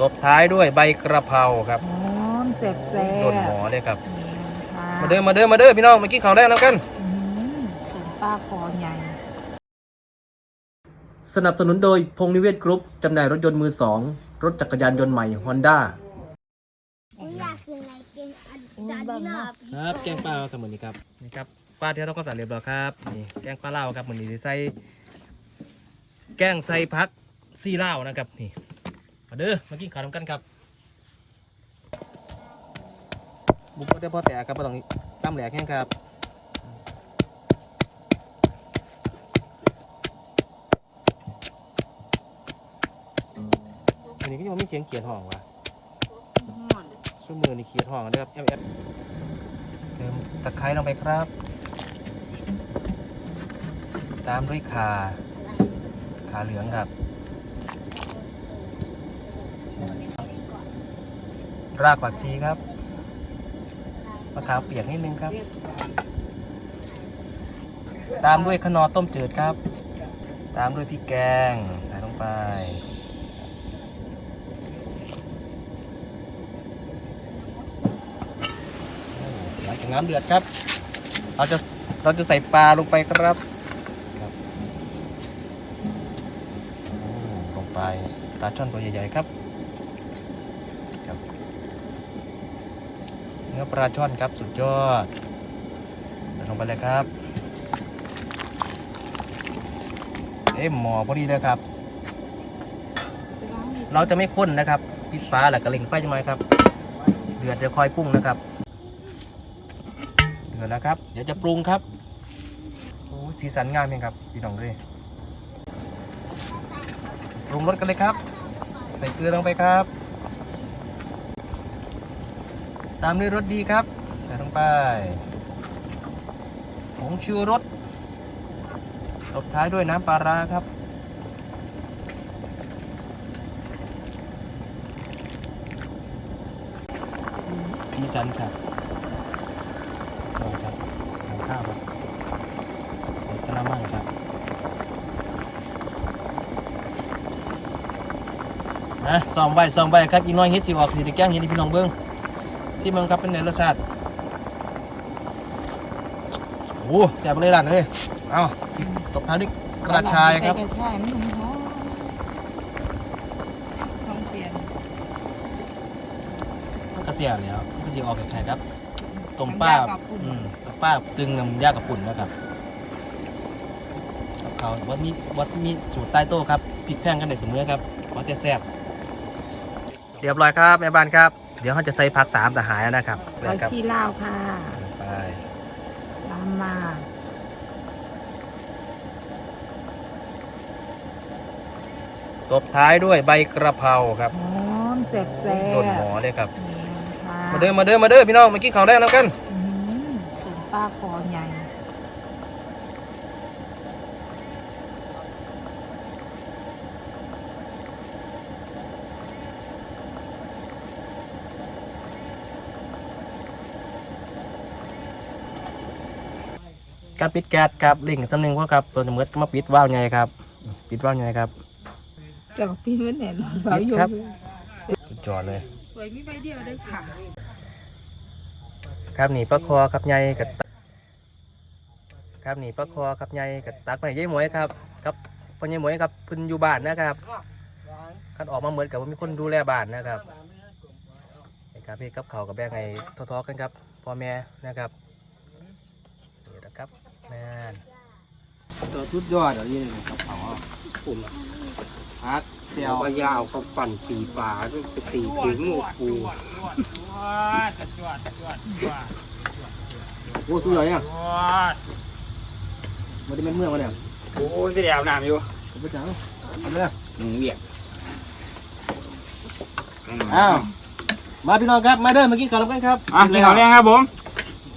ตบท้ายด้วยใบกระเพราครับหอมแซ่บแซ่โดนหมอเลยครับค่ะมาเด้อมาเด้อมาเด้อพี่น้องมากินข้าวแรกน้ำกันอืมถึงป้าคอใหญ่ สนับสนุนโดยพงนิเวศกรุ๊ปจำหน่ายรถยนต์มือสองรถจักรยานยนต์ใหม่ฮอนด้าอยากกินอะไรกินอันจานที่หน้าครับแกงปลาครับเหมือนนี้ครับนี่ครับปลาที่เราก็สั่งเรียบร้อยครับนี่แกงปลาเล่าวครับเหมือนนี้ใส่แกงใส่พักซี่เล่าวนะครับนี่ มาเด้อมากินข้าวน้ำกันครับบุกก็จะพ่อแต่ครับพอต้องตั้มแหลกแห้งครับอันนี้ก็ยังไม่มีเสียงเขียนห้องวะช่วมือนี่เขียดห้องนะครับ F F เติมตะไคร้ลงไปครับ ตามด้วยขาขาเหลืองครับ รากผักชีครับมะขามเปียกนิดนึงครับ ตามด้วยขนอต้มจืดครับ ตามด้วยพริกแกงใส่ลงไป หลังจากน้ำเดือดครับ เราจะเราจะใส่ปลาลงไปครับครับลงไปปลาช่อนตัวใหญ่ๆครับเนื้อปลาช่อนครับสุดยอดใส่ลงไปเลยครับ เอ๊ะหมอพอดีเลยครับ เราจะไม่ข้นนะครับปิดฟ้าแหละกระเล็งไฟจังหน่อยครับ เดือดจะคอยปรุงนะครับ เดือดแล้วครับ เดี๋ยวจะปรุงครับโอ้สีสันงามเองครับพี่น้องเลยปรุงรสกันเลยครับ ใส่เกลือลงไปครับ ตามด้วยรสดีครับใส่ลงไปผงชูรสตบท้ายด้วยน้ำปลาร้าครับ สีสันครับลองครับทานข้าวครับใส่กระมังครับนะซอมไว้ซ้อมไว้ครับอีน้อยเฮ็ดสิออกสิได้แกล้งเฮ็ดให้พี่น้องเบิ่ง ซิเบิ่งครับเป็นไงรสชาติโอ้แซ่บเลยล่ะเลยเอาตบท้ายด้วยกระชายครับใส่กระชายมันหอมหอมลองเปลี่ยนมันก็เสียแล้วมันก็สิออกแข็งๆครับต้มป้าน้ำยกับปุ่นอืมต้มป้าตึงน้ำยากับปุ่นนะครับกับเขาวัดมีวัดมีสูตรใต้โต๊ะครับพริกแพงกันได้เสมอครับวัดจะแซ่บเรียบร้อยครับแม่บ้านครับ เดี๋ยวเขาจะใส่ผักสามทหารนะครับร้อยครับชีลาวค่ะไปตามมาตบท้ายด้วยใบกระเพราครับหอมแซ่บแซ่โดนหมอเลยครับค่ะมาเด้อมาเด้อมาเด้อพี่น้องมากินข้าวแรกน้ำกันอืมถึงป้าคอใหญ่ การปิดแก๊สครับลิงก์สำนึงว่าครับตัวจะมืดมาปิดว่าวไงครับ ปิดว่าวไงครับเจ้าพี่มันแน่นอนเบาอยู่ครับสุดยอดเลยสวยมีใบเดียวเลยค่ะครับนี่ปลาคอครับใหญ่กับครับนี่ปลาคอครับใหญ่กับตักไปยายหมวยครับครับพ่อยายหมวยครับเพิ่นอยู่บ้านนะครับคันออกมาเหมือนกับว่ามีคนดูแลบ้านนะครับนี่ครับพี่กับเขาวกับแบงไงทอๆกันครับพ่อแม่นะครับนี่นะครับ นั่นตัวชุดยอดเดี๋ยวนี้เลยกับเขาอะปุ่นพักเดียวก็ยาวก็ปั่นตีปลาด้วยไปตีถึงหมวกปูโอ้สุดยอดเนี่ยมันได้เป็นเมืองมาเนี่ยโอ้ยจะได้อาบน้ำอยู่ผมไปจังทำเลยหนึ่งเวียกอ้าวมาพี่น้องครับมาเด้อมากินข้าวกันครับอะกินข้าวแรงครับผม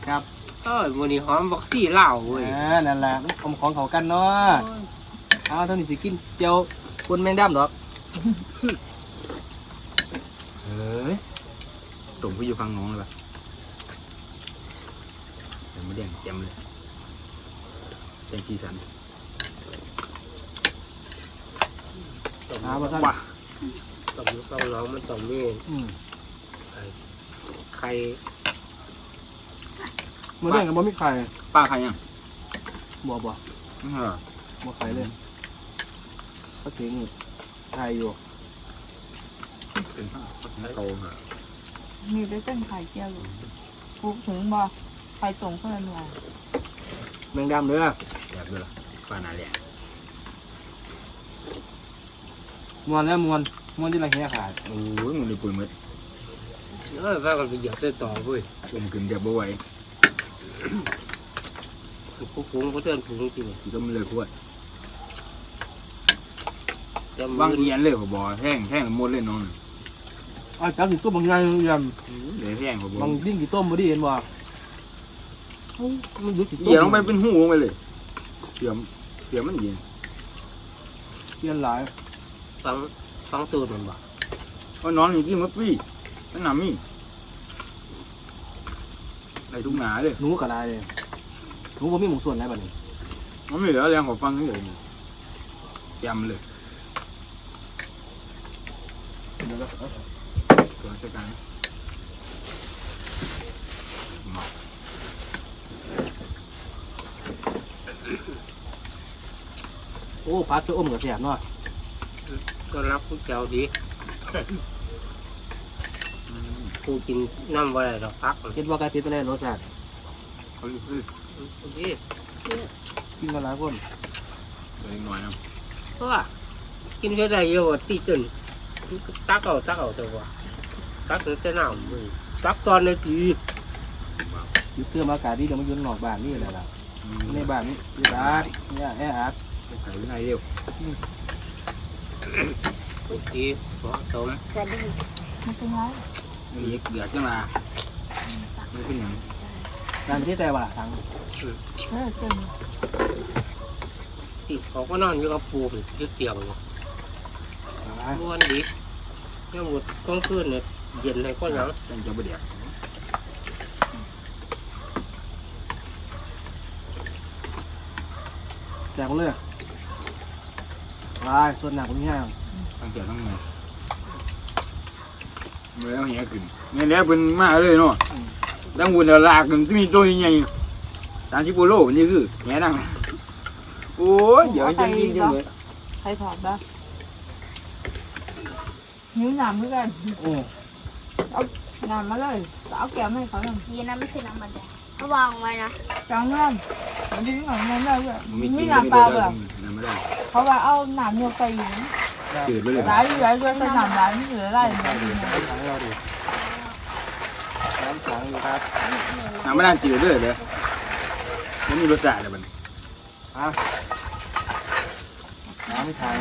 ครับ เออวันนี้หอมบักซี่เหล้าเว้ยอ่านั่นแหละมันอมของเขากันเนาะเอาเท่านี้สิกินเจียวคนแมงดำดอกเฮ้ยตุ่มผู้อยู่ฟังน้องเลยปะเดี๋ยวมาเดี่ยงเต็มเลยเต็มชีสันเอามาครับว้าต้องต้องน้องมันต้องมีอืมใคร มื้อเรื่องก็บ่มีไข่ป้าใครยังบ่บ่ไม่เหรอบ่ไข่เลยก็ถึงไข่อยู่เป็นข้าวโตเหรอมีได้เส้นไข่เจียวอยู่ปลูกถึงบ่ไข่ตรงเพื่อนว่าแมงดำเด้อแบบนี้เหรอป้านาแหละมวนแล้วมวนมวนที่ละเฮียขาดโอ้ยมันเลยปุ๋ยมืดเออว่ากันไปเหยียบได้ต่อเว้ยอุ้มกึ่งเดียบบ่ไหว ผู้พุงเขาเตือนพุงจริงที่ก็มันเลยขวดจะวางเอียนเลยก็บ่แห้งแห้งหมดเลยน้องอ้าวจับสิตัวบางอย่างยเลยแห้งก็บ่ำบางดิ้งกี่ต้มบ่ดีเห็นบ่เฮ้ยมันยุดสิต้มเอียลงไปเป็นหูลงไปเลยเสียมเสียมมันเย็นเปลี่ยนหลายฟังฟังตูดมันบ่เพราะนอนอยู่ที่มัดปี้มันหนามี ในทุกหนาเลยหนูก็ได้เลยหนูบ่มีหมูส่วนไหนบัดนี้มันไม่เหลือแรงของฟังนี่เลยยำเลยเดี๋ยวก็ตัวราชการโอ้ปลาจะอมกับแสบเนาะก็รับผู้เจ้าดี ผู้กินน้ำอะไรดอกพักคิดว่ากาติดตัวแรกรสชาติเขาซื้อดีกินกันหลายคนเลยหน่อยนะเพราะว่ากินแค่ได้เยอะตีจนตักเอาตักเอาแต่ว่าตักถึงจะน้ำเลยตักตอนในทียึดเตื้อมอากาศดีเดี๋ยวมันอยืนนอกบ้านนี่แหละล่ะในบ้านนี่ยึดอาดเนี่ยแออัดใส่ไงเดียวทีเหมาะสมจะดีมันเป็นไร นี่เดือดจังละนี่เป็นอย่างการประเทศแต่ว่าทางเออเต็มที่เขาก็นอนอยู่กับปูเป็นที่เตียงอยู่ม้วนดีเนี่ยหมดกลางคืนเนี่ยเย็นเลยก็หนังจังจะบเดียดแจกเลยลายส่วนหนักคนนี้ตั้งเจียวตั้งไง เมื่อเอาเหี้ยขึ้นเนี่ยแล้วเป็นมาเลยเนาะตั้งวนแล้วลากขึ้นที่มีตัวใหญ่ตามที่โปโลนี่คือแง่ดังโอ้ยเดี๋ยวจะกินจังเลยไข่ถอดบ้างนิ้วหนามด้วยกันโอ้หนามมาเลยเอาแก้วให้เขาหน่อยยีนะไม่ใช่น้ำมันแดงระวังไว้นะจังเงินมันทิ้งหน่อยมันได้ด้วยมีมีกินหนามไม่เปล่าได้แบบน้ำไม่ได้เพราะว่าเอาหนามโยกไปอยู่ จืดไปเลยร้ายอยู่ร้ายด้วยสนามร้ายไม่เหลืออะไรเลยถังเราดิน้ำถังอยู่ครับน้ำไม่ได้จืดเลยเลยมันมีรสชาติอะไรบ้างน้ำไม่ถัง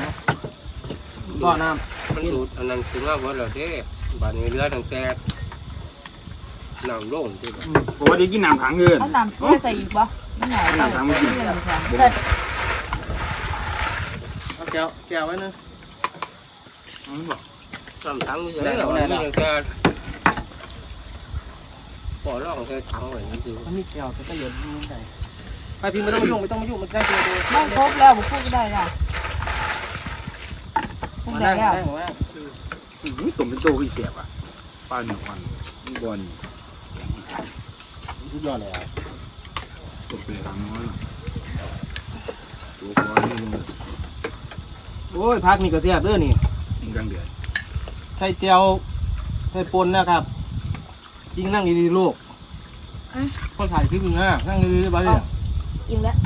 ก็น้ำมันดูดอันนั้นคือว่าว่าเราเด้บานนี้เรือตั้งแต่น้ำลงที่แบบปกติกินน้ำขังเกินเอาหนามเพื่อใส่อีกปะไม่ไหนำเอาแก้วแก้วไว้นะ น้ำทั้งนี่ได้หรอนี่ยังแค่ปอร่องแค่ทั้งไว้นี่คือมันมีแก้วแต่ก็เหลือนิดหน่อยไปพิมไม่ต้องมายุ่งไม่ต้องมายุ่งมันได้ตัวเดียวไม่ครบแล้วบุกพูดก็ได้ละพูดได้แล้วได้หัวอืมสมเป็นโตขึ้นเสียบอะปลาหนึ่งวันนี่บอลสุดยอดเลยอะตกไปทางน้อยตัวบอลนี่โอ้ยพักนี่ก็เสียบเด้อนี่ มันกลางเดือดใส่เจียวใส่ปนนะครับยิงนั่งดีๆลูกคนถ่ายคลิปนึงนะนั่งดีๆไปเลยอิ่มแล้ว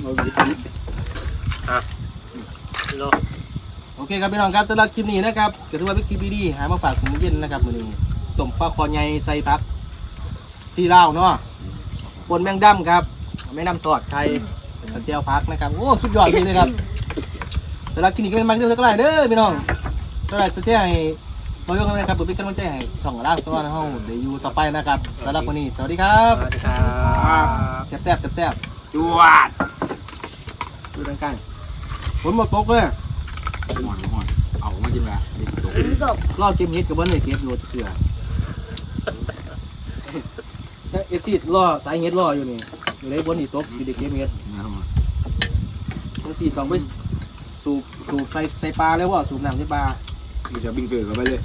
เราไปกินโลโอเคครับพี่น้องครับสำหรับคลิปนี้นะครับก็ถือว่าเป็นคลิปดีๆหามาฝากคุณเย็นนะครับมื้อนี้ต้มปลาคอใหญ่ใส่ผักซีลาวเนาะปนแมงดำครับแมงดำทอดไข่กระเจียวพักนะครับโอ้สุดยอดจริงเลยครับ สำหรับคลิปนี้ก็เป็นบางเรื่องสักหลายเด้อพี่น้องสำหรับสุดที่ให้เรายกกันนะครับเพื่อเป็นกำลังใจให้ช่องล่างสวรรค์ห้องเดี๋ยวอยู่ต่อไปนะครับสำหรับวันนี้สวัสดีครับสวัสดีครับแซ่บแซ่บแซ่บจวดดูดังกันฝนหมดตกเลยหอนหอนเอามากินละเด็กตกรอบเก็บเห็ดกับวันนี้เก็บอยู่เกลือเอฟซีรอสายเห็ดรออยู่นี่อยู่ในบนนี่ตกอยู่ในเก็บเห็ดนะครับเอฟซีต้องไป สูบสูบใส่ใส่ปลาเลยว่าสูบน้ำใส่ปลา เดี๋ยวบิงเกิดเข้าไปเลย